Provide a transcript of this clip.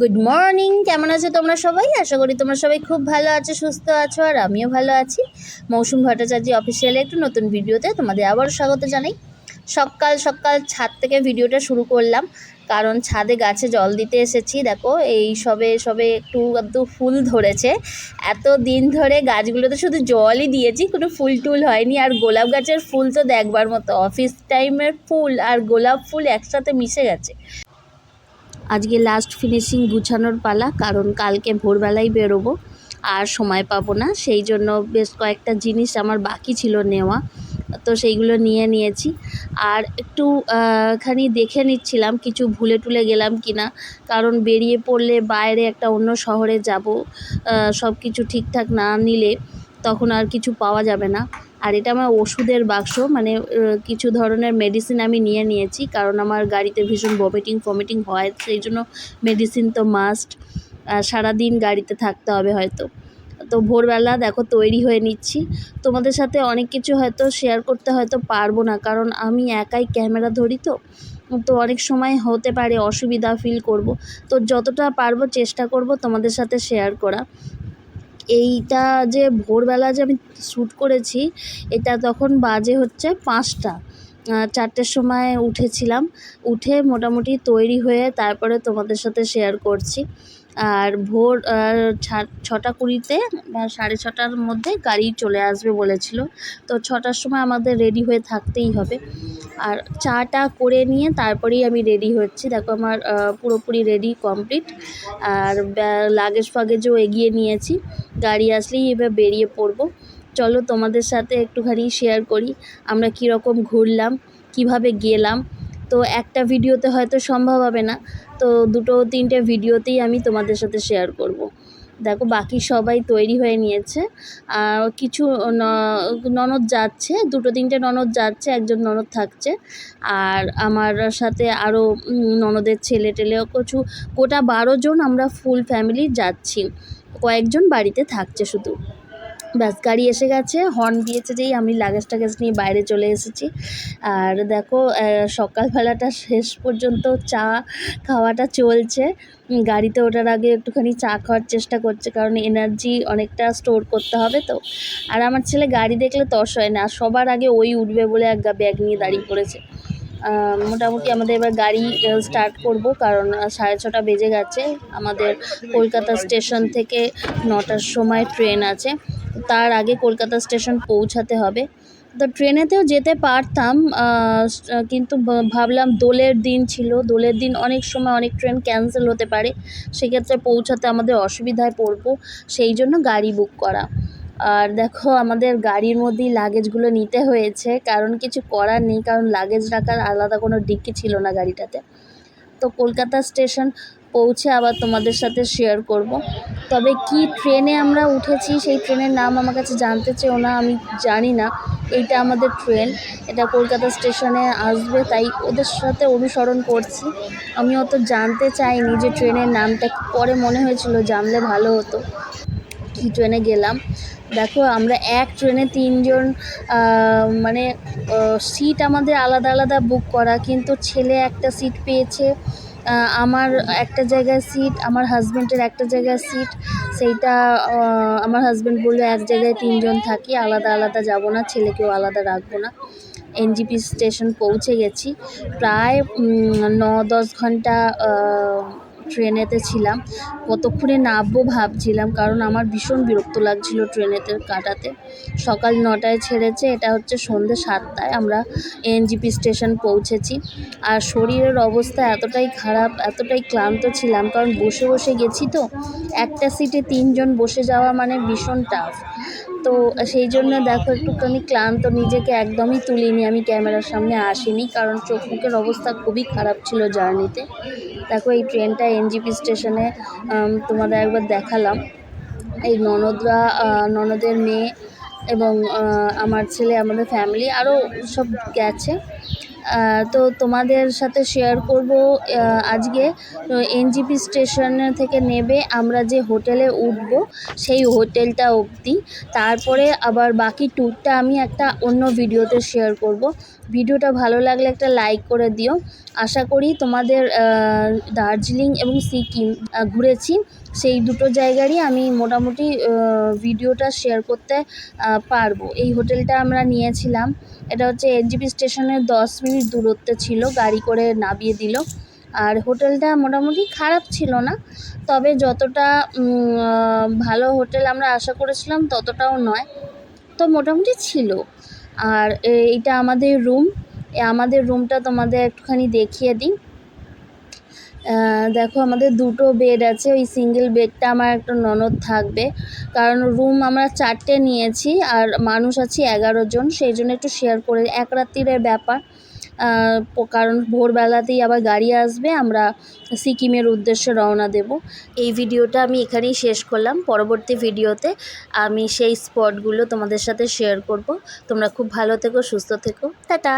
Good morning কেমন আছো তোমরা সবাই? আশা করি তোমরা সবাই খুব ভালো আছো, সুস্থ আছো, আর আমিও ভালো আছি। মৌসুম ভট্টাচার্য অফিসিয়ালে একটু নতুন ভিডিওতে তোমাদের আবারও স্বাগত জানাই। সকাল সকাল ছাদ থেকে ভিডিওটা শুরু করলাম, কারণ ছাদে গাছে জল দিতে এসেছি। দেখো, এই সবে সবে একটু একটু ফুল ধরেছে। এত দিন ধরে গাছগুলোতে শুধু জলই দিয়েছি, কোনো ফুল টুল হয়নি। আর গোলাপ গাছের ফুল তো দেখবার মতো অফিস টাইমের ফুল আর গোলাপ ফুল একসাথে মিশে গেছে। আজকে লাস্ট ফিনিশিং গুছানোর পালা, কারণ কালকে ভোরবেলায় বেরোবো, আর সময় পাবো না। সেই জন্য বেশ কয়েকটা জিনিস আমার বাকি ছিল নেওয়া, তো সেইগুলো নিয়ে নিয়েছি। আর একটু খানি দেখে নিচ্ছিলাম, কিছু ভুলে টুলে গেলাম কি না কারণ বেরিয়ে পড়লে বাইরে একটা অন্য শহরে যাব সব কিছু ঠিকঠাক না নিলে তখন আর কিছু পাওয়া যাবে না। আর এটা আমার ওষুধের বাক্স মানে কিছু ধরনের মেডিসিন আমি নিয়ে নিয়েছি, কারণ আমার গাড়িতে ভীষণ ভমিটিং ফমিটিং হয়, সেই জন্য মেডিসিন তো মাস্ট সারাদিন গাড়িতে থাকতে হবে হয়তো। তো ভোরবেলা দেখো তৈরি হয়ে নিচ্ছি। তোমাদের সাথে অনেক কিছু হয়তো শেয়ার করতে হয়তো পারব না, কারণ আমি একাই ক্যামেরা ধরি তো। তো অনেক সময় হতে পারে, অসুবিধা ফিল করব। তো যতটা পারব চেষ্টা করব তোমাদের সাথে শেয়ার করা। এইটা যে ভোরবেলা যে আমি শ্যুট করেছি, এটা তখন বাজে হচ্ছে পাঁচটা। চারটের সময় উঠেছিলাম। উঠে মোটামুটি তৈরি হয়ে তারপরে তোমাদের সাথে শেয়ার করছি। আর ভোর ছটা কুড়িতে বা সাড়ে ছটার মধ্যে গাড়ি চলে আসবে বলেছিল। তো ছটার সময় আমাদের রেডি হয়ে থাকতেই হবে। আর চাটা করে নিয়ে তারপরেই আমি রেডি হচ্ছি। দেখো আমার পুরোপুরি রেডি কমপ্লিট আর লাগেজ ফাগেজও এগিয়ে নিয়েছি। গাড়ি আসলেই এবার বেরিয়ে পড়ব। চলো তোমাদের সাথে একটুখানি শেয়ার করি। আমরা কীরকম ঘুরলাম, কীভাবে গেলাম তো একটা ভিডিওতে হয়তো সম্ভব হবে না। তো দুটো তিনটে ভিডিওতেই আমি তোমাদের সাথে শেয়ার করব। দেখো, বাকি সবাই তৈরি হয়ে নিয়েছে। আর কিছু ননদ যাচ্ছে, দুটো তিনটে ননদ যাচ্ছে, একজন ননদ থাকছে। আর আমার সাথে আরও ননদের ছেলে টেলেও কিছু গোটা বারো জন আমরা ফুল ফ্যামিলি যাচ্ছি। কয়েকজন বাড়িতে থাকছে শুধু। ব্যাস, গাড়ি এসে গেছে হর্ন দিয়েছে যেই আমি লাগেজ টাগেজ নিয়ে বাইরে চলে এসেছি। আর দেখো সকালবেলাটা শেষ পর্যন্ত চা খাওয়াটা চলছে। গাড়িতে ওঠার আগে একটুখানি চা খাওয়ার চেষ্টা করছে, কারণ এনার্জি অনেকটা স্টোর করতে হবে তো। আর আমার ছেলে গাড়ি দেখলে তস হয় না সবার আগে ওই উঠবে বলে এক গা ব্যাগ নিয়ে দাঁড়িয়ে পড়েছে। মোটামুটি আমাদের এবার গাড়ি স্টার্ট করব, কারণ সাড়ে ছটা বেজে গেছে। আমাদের কলকাতা স্টেশন থেকে নটার সময় ট্রেন আছে। তার আগে কলকাতা স্টেশন পৌঁছাতে হবে। তো ট্রেনেতেও যেতে পারতাম কিন্তু ভাবলাম দোলের দিন ছিল। দোলের দিন অনেক সময় অনেক ট্রেন ক্যান্সেল হতে পারে। সেক্ষেত্রে পৌঁছাতে আমাদের অসুবিধায় পড়ব। সেই জন্য গাড়ি বুক করা। আর দেখো আমাদের গাড়ির মধ্যেই লাগেজগুলো নিতে হয়েছে, কারণ কিছু করার নেই, কারণ লাগেজ রাখার আলাদা কোনো ডিক্কি ছিল না গাড়িটাতে। তো কলকাতা স্টেশন পৌঁছে আবার তোমাদের সাথে শেয়ার করব। তবে কি ট্রেনে আমরা উঠেছি, সেই ট্রেনের নাম আমার কাছে জানতে চেয়েও না, আমি জানি না। এইটা আমাদের ট্রেন, এটা কলকাতা স্টেশনে আসবে, তাই ওদের সাথে অনুসরণ করছি। আমি অত জানতে চাইনি যে ট্রেনের নামটা, পরে মনে হয়েছিল জানলে ভালো হতো। কী ট্রেনে গেলাম? দেখো, আমরা এক ট্রেনে তিনজন মানে সিট আমাদের আলাদা আলাদা বুক করা, কিন্তু ছেলে একটা সিট পেয়েছে আমার একটা জায়গায় সিট আমার হাজব্যান্ডের একটা জায়গায় সিট সেইটা আমার হাজব্যান্ড বলল, এক জায়গায় তিনজন থাকি, আলাদা আলাদা যাব না, ছেলেকেও আলাদা রাখব না। এনজিপি স্টেশন পৌঁছে গেছি। প্রায় ন দশ ঘণ্টা ট্রেনেতে ছিলাম। কতক্ষণে নামবো ভাবছিলাম, কারণ আমার ভীষণ বিরক্ত লাগছিল ট্রেনেতে কাটাতে। সকাল নটায় ছেড়েছে, এটা হচ্ছে সন্ধ্যে সাতটায় আমরা এনজিপি স্টেশন পৌঁছেছি। আর শরীরের অবস্থা এতটাই খারাপ, এতটাই ক্লান্ত ছিলাম, কারণ বসে বসে গেছি তো। একটা সিটে তিনজন বসে যাওয়া মানে ভীষণ টাফ তো সেই জন্য দেখো একটুখানি ক্লান্ত, নিজেকে একদমই তুলিনি আমি ক্যামেরার সামনে আসিনি, কারণ চোখ মুখের অবস্থা খুবই খারাপ ছিল জার্নিতে। দেখো এই ট্রেনটা এনজিপি স্টেশনে তোমাদের একবার দেখালাম। এই ননদরা ননদের মেয়ে এবং আমার ছেলে, আমাদের ফ্যামিলি আরও সব গেছে। তো তোমাদের সাথে শেয়ার করব আজকে এনজিপি স্টেশন থেকে নেবে, আমরা যে হোটেলে উঠব, সেই হোটেলটা অবধি। তারপরে আবার বাকি ট্যুরটা আমি একটা অন্য ভিডিওতে শেয়ার করব। ভিডিওটা ভালো লাগলে একটা লাইক করে দিও। আশা করি তোমাদের দার্জিলিং এবং সিকিম ঘুরেছি। সেই দুটো জায়গারই আমি মোটামুটি ভিডিওটা শেয়ার করতে পারব। এই হোটেলটা আমরা নিয়েছিলাম। এটা হচ্ছে এনজিপি স্টেশনের দশ মিনিট দূরত্বে ছিল, গাড়ি করে নামিয়ে দিল। আর হোটেলটা মোটামুটি খারাপ ছিল না, তবে যতটা ভালো হোটেল আমরা আশা করেছিলাম ততটাও নয়, তো মোটামুটি ছিল। আর এইটা আমাদের রুম আমাদের রুমটা তোমাদের একটুখানি দেখিয়ে দিই। দেখো আমাদের দুটো বেড আছে, ওই সিঙ্গেল বেডটা আমার একটা ননদ থাকবে, কারণ রুম আমরা চারটে নিয়েছি, আর মানুষ আছি এগারো জন, সেই জন্য একটু শেয়ার করে এক রাত্রিরের ব্যাপার কারণ ভোরবেলাতেই আবার গাড়ি আসবে, আমরা সিকিমের উদ্দেশ্যে রওনা দেব। এই ভিডিওটা আমি এখানেই শেষ করলাম। পরবর্তী ভিডিওতে আমি সেই স্পটগুলো তোমাদের সাথে শেয়ার করব। তোমরা খুব ভালো থেকো, সুস্থ থেকো। টাটা!